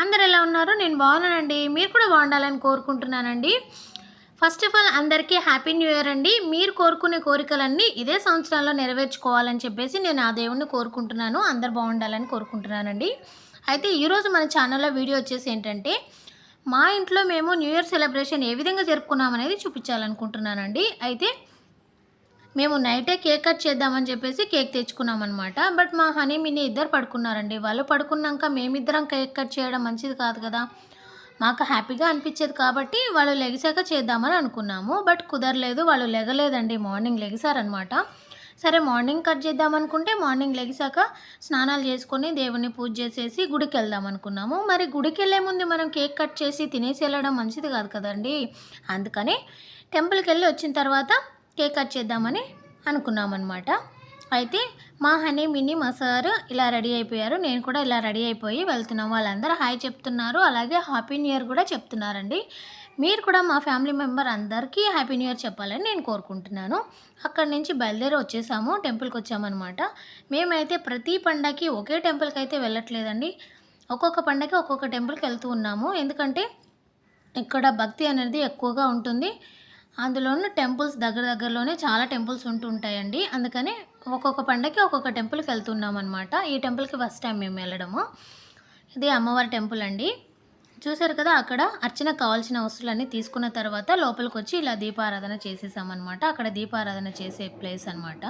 అందరు ఎలా ఉన్నారు నేను బాగున్నానండి. మీరు కూడా బాగుండాలని కోరుకుంటున్నానండి. ఫస్ట్ ఆఫ్ ఆల్ అందరికీ హ్యాపీ న్యూ ఇయర్ అండి. మీరు కోరుకునే కోరికలన్నీ ఇదే సంవత్సరంలో నెరవేర్చుకోవాలని చెప్పేసి నేను ఆ దేవుణ్ణి కోరుకుంటున్నాను. అందరు బాగుండాలని కోరుకుంటున్నానండి. అయితే ఈరోజు మన ఛానల్లో వీడియో వచ్చేసి ఏంటంటే మా ఇంట్లో మేము న్యూ ఇయర్ సెలబ్రేషన్ ఏ విధంగా జరుపుకున్నామనేది చూపించాలనుకుంటున్నానండి. అయితే మేము నైటే కేక్ కట్ చేద్దామని చెప్పేసి కేక్ తెచ్చుకున్నాం అనమాట బట్ మా హనీ మినీ ఇద్దరు పడుకున్నారండి. వాళ్ళు పడుకున్నాక మేమిద్దరం కేక్ కట్ చేయడం మంచిది కాదు కదా. మాకు హ్యాపీగా అనిపించేది కాబట్టి వాళ్ళు లెగిసాక చేద్దామని అనుకున్నాము. బట్ కుదరలేదు. వాళ్ళు లెగలేదండి. మార్నింగ్ లెగిసారనమాట సరే మార్నింగ్ కట్ చేద్దాం అనుకుంటే మార్నింగ్ లెగిసాక స్నానాలు చేసుకొని దేవుని పూజ చేసేసి గుడికి వెళ్దాం అనుకున్నాము. మరి గుడికి వెళ్ళే ముందు మనం కేక్ కట్ చేసి తినేసి వెళ్ళడం మంచిది కాదు కదండి. అందుకని టెంపుల్కి వెళ్ళి వచ్చిన తర్వాత కేక్ కట్ చేద్దామని అనుకున్నాం అనమాట అయితే మా హనీ మినీ మా సార్ ఇలా రెడీ అయిపోయారు. నేను కూడా ఇలా రెడీ అయిపోయి వెళ్తున్నాం. వాళ్ళందరూ హాయ్ చెప్తున్నారు. అలాగే హ్యాపీ న్యూ ఇయర్ కూడా చెప్తున్నారండి. మీరు కూడా మా ఫ్యామిలీ మెంబర్ అందరికీ హ్యాపీ న్యూ ఇయర్ చెప్పాలని నేను కోరుకుంటున్నాను. అక్కడి నుంచి బయలుదేరి వచ్చేసాము టెంపుల్కి వచ్చామన్నమాట. మేమైతే ప్రతి పండగకి ఒకే టెంపుల్కి అయితే వెళ్ళట్లేదండి. ఒక్కొక్క పండగకి ఒక్కొక్క టెంపుల్కి వెళ్తూ ఉన్నాము. ఎందుకంటే ఇక్కడ భక్తి అనేది ఎక్కువగా ఉంటుంది. అందులోనూ టెంపుల్స్ దగ్గర దగ్గరలోనే చాలా టెంపుల్స్ ఉంటూ ఉంటాయండి. అందుకని ఒక్కొక్క పండగకి ఒక్కొక్క టెంపుల్కి వెళ్తున్నాం అనమాట ఈ టెంపుల్కి ఫస్ట్ టైం మేము వెళ్ళడము. ఇది అమ్మవారి టెంపుల్ అండి. చూసారు కదా అక్కడ అర్చనకు కావాల్సిన వస్తువులన్నీ తీసుకున్న తర్వాత లోపలికి వచ్చి ఇలా దీపారాధన చేసేసామన్నమాట. అక్కడ దీపారాధన చేసే ప్లేస్ అనమాట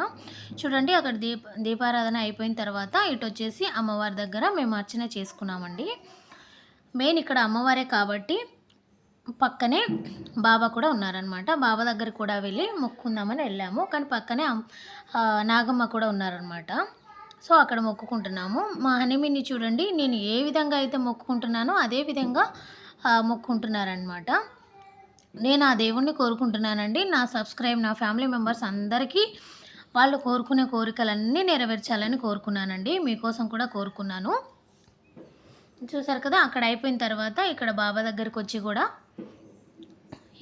చూడండి అక్కడ దీప దీపారాధన అయిపోయిన తర్వాత ఇటు వచ్చేసి అమ్మవారి దగ్గర మేము అర్చన చేసుకున్నామండి. మెయిన్ ఇక్కడ అమ్మవారే కాబట్టి పక్కనే బాబా కూడా ఉన్నారనమాట బాబా దగ్గర కూడా వెళ్ళి మొక్కుందామని వెళ్ళాము. కానీ పక్కనే నాగమ్మ కూడా ఉన్నారనమాట సో అక్కడ మొక్కుకుంటున్నాము. మా హనీమీని చూడండి నేను ఏ విధంగా అయితే మొక్కుకుంటున్నానో అదే విధంగా ఆ, మొక్కుకుంటున్నారనమాట నేను ఆ దేవుణ్ణి కోరుకుంటున్నానండి. నా సబ్స్క్రైబ్ నా ఫ్యామిలీ మెంబర్స్ అందరికీ వాళ్ళు కోరుకునే కోరికలన్నీ నెరవేర్చాలని కోరుకున్నానండి. మీకోసం కూడా కోరుకున్నాను. చూసారు కదా అక్కడ అయిపోయిన తర్వాత ఇక్కడ బాబా దగ్గరికి వచ్చి కూడా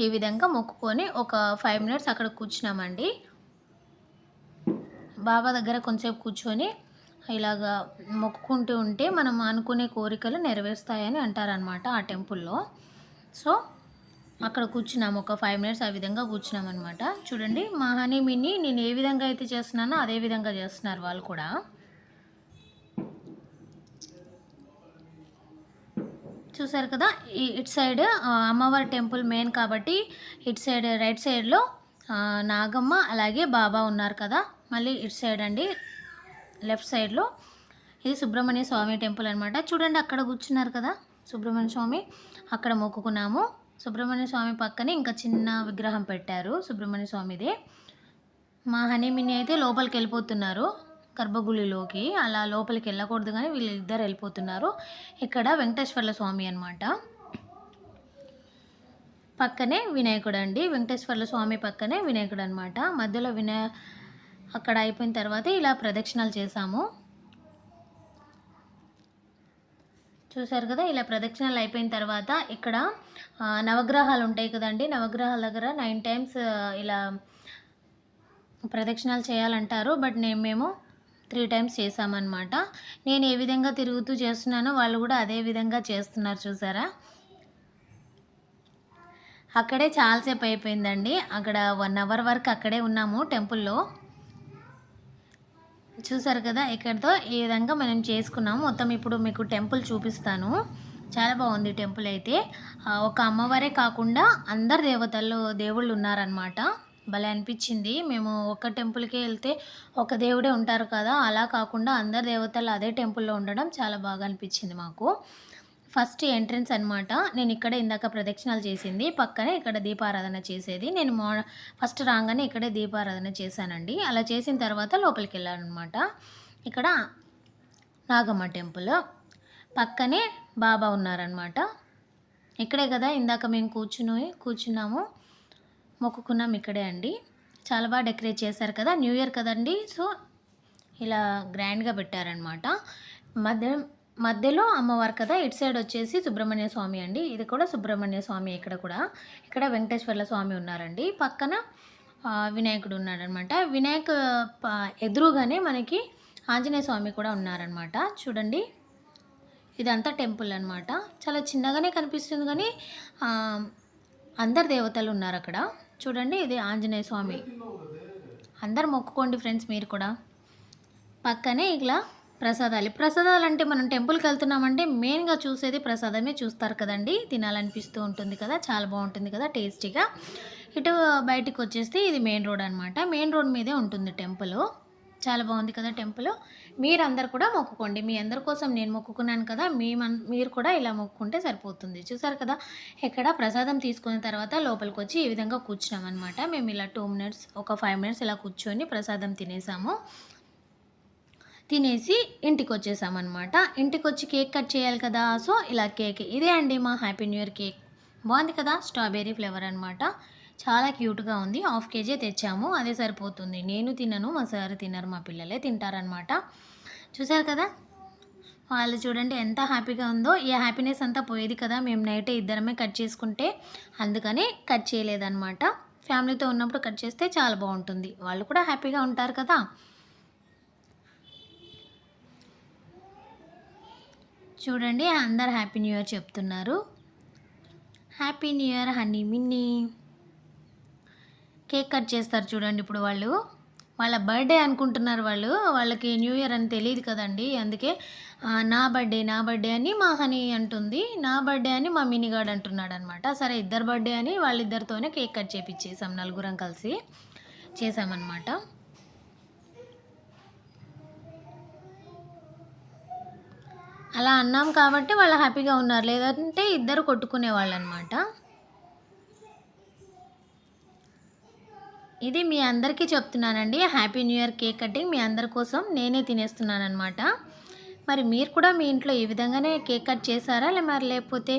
ఈ విధంగా మొక్కుకొని ఒక ఫైవ్ మినిట్స్ అక్కడ కూర్చున్నామండి. బాబా దగ్గర కొంచెంసేపు కూర్చొని ఇలాగా మొక్కుకుంటూ ఉంటే మనం అనుకునే కోరికలు నెరవేరుస్తాయని అంటారనమాట ఆ టెంపుల్లో. సో అక్కడ కూర్చున్నాము. ఒక ఫైవ్ మినిట్స్ ఆ విధంగా కూర్చున్నాం అనమాట చూడండి మా హనీమీని నేను ఏ విధంగా అయితే చేస్తున్నానో అదే విధంగా చేస్తున్నారు వాళ్ళు కూడా. చూసారు కదా ఇట్ సైడ్ అమ్మవారి టెంపుల్ మెయిన్ కాబట్టి ఇట్ సైడ్ రైట్ సైడ్లో నాగమ్మ అలాగే బాబా ఉన్నారు కదా. మళ్ళీ ఇటు సైడ్ అండి లెఫ్ట్ సైడ్లో ఇది సుబ్రహ్మణ్య స్వామి టెంపుల్ అనమాట చూడండి అక్కడ కూర్చున్నారు కదా సుబ్రహ్మణ్య స్వామి. అక్కడ మొక్కుకున్నాము. సుబ్రహ్మణ్య స్వామి పక్కనే ఇంకా చిన్న విగ్రహం పెట్టారు సుబ్రహ్మణ్య స్వామిదే. మా హనీమిని అయితే లోపలికి వెళ్ళిపోతున్నారు. గర్భగుడిలోకి అలా లోపలికి వెళ్ళకూడదు కానీ వీళ్ళిద్దరు వెళ్ళిపోతున్నారు. ఇక్కడ వెంకటేశ్వర్ల స్వామి అనమాట పక్కనే వినాయకుడు అండి. వెంకటేశ్వర్ల స్వామి పక్కనే వినాయకుడు అనమాట మధ్యలో వినాయ అక్కడ అయిపోయిన తర్వాత ఇలా ప్రదక్షిణాలు చేశాము. చూసారు కదా ఇలా ప్రదక్షిణలు అయిపోయిన తర్వాత ఇక్కడ నవగ్రహాలు ఉంటాయి కదండి. నవగ్రహాల దగ్గర నైన్ టైమ్స్ ఇలా ప్రదక్షిణాలు చేయాలంటారు. బట్ నేను మేము త్రీ టైమ్స్ చేసామన్నమాట నేను ఏ విధంగా తిరుగుతూ చేస్తున్నానో వాళ్ళు కూడా అదే విధంగా చేస్తున్నారు చూసారా? అక్కడే చాలాసేపు అయిపోయిందండి. అక్కడ వన్ అవర్ వరకు అక్కడే ఉన్నాము టెంపుల్లో. చూసారు కదా ఇక్కడితో ఈ విధంగా మనం చేసుకున్నాము. మొత్తం ఇప్పుడు మీకు టెంపుల్ చూపిస్తాను. చాలా బాగుంది టెంపుల్ అయితే. ఒక అమ్మవారే కాకుండా అందరు దేవతల్లో దేవుళ్ళు ఉన్నారనమాట భలే అనిపించింది. మేము ఒక టెంపుల్కి వెళ్తే ఒక దేవుడే ఉంటారు కదా అలా కాకుండా అందరు దేవతలు అదే టెంపుల్లో ఉండడం చాలా బాగా అనిపించింది మాకు. ఫస్ట్ ఎంట్రన్స్ అనమాట నేను ఇక్కడ ఇందాక ప్రదక్షిణాలు చేసింది. పక్కనే ఇక్కడ దీపారాధన చేసేది. నేను మా ఫస్ట్ రాగానే ఇక్కడే దీపారాధన చేశానండి. అలా చేసిన తర్వాత లోపలికి వెళ్ళానమాట ఇక్కడ నాగమ్మ టెంపుల్. పక్కనే బాబా ఉన్నారనమాట ఇక్కడే కదా ఇందాక మేము కూర్చుని కూర్చున్నాము. మొక్కుకున్నాం ఇక్కడే అండి. చాలా బాగా డెకరేట్ చేశారు కదా న్యూ ఇయర్ కదండి. సో ఇలా గ్రాండ్గా పెట్టారనమాట మధ్య మధ్యలో అమ్మవారు కదా ఇటు సైడ్ వచ్చేసి సుబ్రహ్మణ్య స్వామి అండి. ఇది కూడా సుబ్రహ్మణ్య స్వామి ఇక్కడ కూడా. ఇక్కడ వెంకటేశ్వర్ల స్వామి ఉన్నారండి. పక్కన వినాయకుడు ఉన్నాడనమాట వినాయక ఎదురుగానే మనకి ఆంజనేయ స్వామి కూడా ఉన్నారనమాట చూడండి. ఇదంతా టెంపుల్ అనమాట చాలా చిన్నగానే కనిపిస్తుంది కానీ అందరు దేవతలు ఉన్నారు అక్కడ. చూడండి ఇది ఆంజనేయ స్వామి. అందరు మొక్కుకోండి ఫ్రెండ్స్ మీరు కూడా. పక్కనే ఇలా ప్రసాదాలు. ప్రసాదాలు అంటే మనం టెంపుల్కి వెళ్తున్నామంటే మెయిన్గా చూసేది ప్రసాదమే చూస్తారు కదండి. తినాలనిపిస్తూ ఉంటుంది కదా చాలా బాగుంటుంది కదా టేస్టీగా. ఇటు బయటికి వచ్చేస్తే ఇది మెయిన్ రోడ్ అనమాట మెయిన్ రోడ్ మీదే ఉంటుంది టెంపుల్. చాలా బాగుంది కదా టెంపుల్. మీరందరు కూడా మొక్కుకోండి. మీ అందరి కోసం నేను మొక్కుకున్నాను కదా మీ మీరు కూడా ఇలా మొక్కుకుంటే సరిపోతుంది. చూసారు కదా ఇక్కడ ప్రసాదం తీసుకున్న తర్వాత లోపలికి వచ్చి ఈ విధంగా కూర్చున్నామన్నమాట. మేము ఇలా టూ మినిట్స్ ఒక ఫైవ్ మినిట్స్ ఇలా కూర్చొని ప్రసాదం తినేసాము. తినేసి ఇంటికి వచ్చేసామన్నమాట ఇంటికి వచ్చి కేక్ కట్ చేయాలి కదా సో ఇలా కేక్ ఇదే అండి మా హ్యాపీ న్యూ ఇయర్ కేక్. బాగుంది కదా స్ట్రాబెర్రీ ఫ్లేవర్ అనమాట చాలా క్యూట్గా ఉంది. హాఫ్ కేజీ తెచ్చాము. అదే సరిపోతుంది. నేను తినను మా సార్ తినరు మా పిల్లలే తింటారనమాట చూసారు కదా? వాళ్ళు చూడండి ఎంత హ్యాపీగా ఉందో. ఈ హ్యాపీనెస్ అంతా పోయేది కదా? మేము నైటే ఇద్దరమే కట్ చేసుకుంటే అందుకని కట్ చేయలేదన్నమాట. ఫ్యామిలీతో ఉన్నప్పుడు కట్ చేస్తే చాలా బాగుంటుంది. వాళ్ళు కూడా హ్యాపీగా ఉంటారు కదా? చూడండి అందరు హ్యాపీ న్యూ ఇయర్ చెప్తున్నారు. Happy new year Honey Minnie cake cut చేస్తారు చూడండి ఇప్పుడు వాళ్ళు. వాళ్ళ బర్త్డే అనుకుంటున్నారు వాళ్ళు. వాళ్ళకి న్యూ ఇయర్ అని తెలియదు కదండి. అందుకే నా బర్త్డే నా బర్త్డే అని మా హనీ అంటుంది. నా బర్త్డే అని మా మినిగాడ్ అంటున్నాడు అనమాట సరే ఇద్దరు బర్త్డే అని వాళ్ళిద్దరితోనే కేక్ కట్ చేపించేసాం నలుగురం కలిసి. చేసామన్నమాట అలా అన్నాం కాబట్టి వాళ్ళు హ్యాపీగా ఉన్నారు. లేదంటే ఇద్దరు కొట్టుకునే వాళ్ళు అనమాట ఇది మీ అందరికీ చెప్తున్నానండి. Happy new year cake cutting. మీ అందరి కోసం నేనే తినేస్తున్నాను అనమాట మరి మీరు కూడా మీ ఇంట్లో ఈ విధంగానే కేక్ కట్ చేశారా? లే మరి లేకపోతే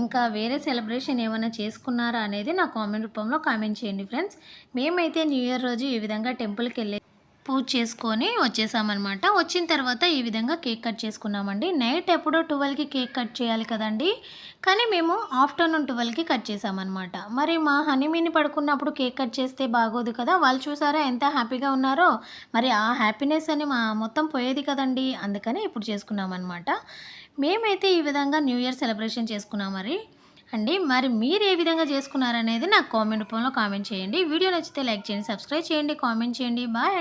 ఇంకా వేరే సెలబ్రేషన్ ఏమైనా చేసుకున్నారా అనేది నా కామెంట్ రూపంలో కామెంట్ చేయండి ఫ్రెండ్స్. మేమైతే న్యూ ఇయర్ రోజు ఈ విధంగా టెంపుల్కి వెళ్ళి పూజ చేసుకొని వచ్చేసామన్నమాట. వచ్చిన తర్వాత ఈ విధంగా కేక్ కట్ చేసుకున్నామండి. నైట్ ఎప్పుడో ట్వెల్వ్కి కేక్ కట్ చేయాలి కదండి. కానీ మేము ఆఫ్టర్నూన్ ట్వెల్వ్కి కట్ చేసామన్నమాట. మరి మా హనీమీని పడుకున్నప్పుడు కేక్ కట్ చేస్తే బాగోదు కదా. వాళ్ళు చూసారా ఎంత హ్యాపీగా ఉన్నారో. మరి ఆ హ్యాపీనెస్ అని మా మొత్తం పోయేది కదండి. అందుకని ఇప్పుడు చేసుకున్నామన్నమాట. మేమైతే ఈ విధంగా న్యూ ఇయర్ సెలబ్రేషన్ చేసుకున్నాం మరి. అండి మరి మీరు ఏ విధంగా చేసుకున్నారనేది నాకు కామెంట్ రూపంలో కామెంట్ చేయండి. వీడియో నచ్చితే లైక్ చేయండి సబ్స్క్రైబ్ చేయండి కామెంట్ చేయండి. బాయ్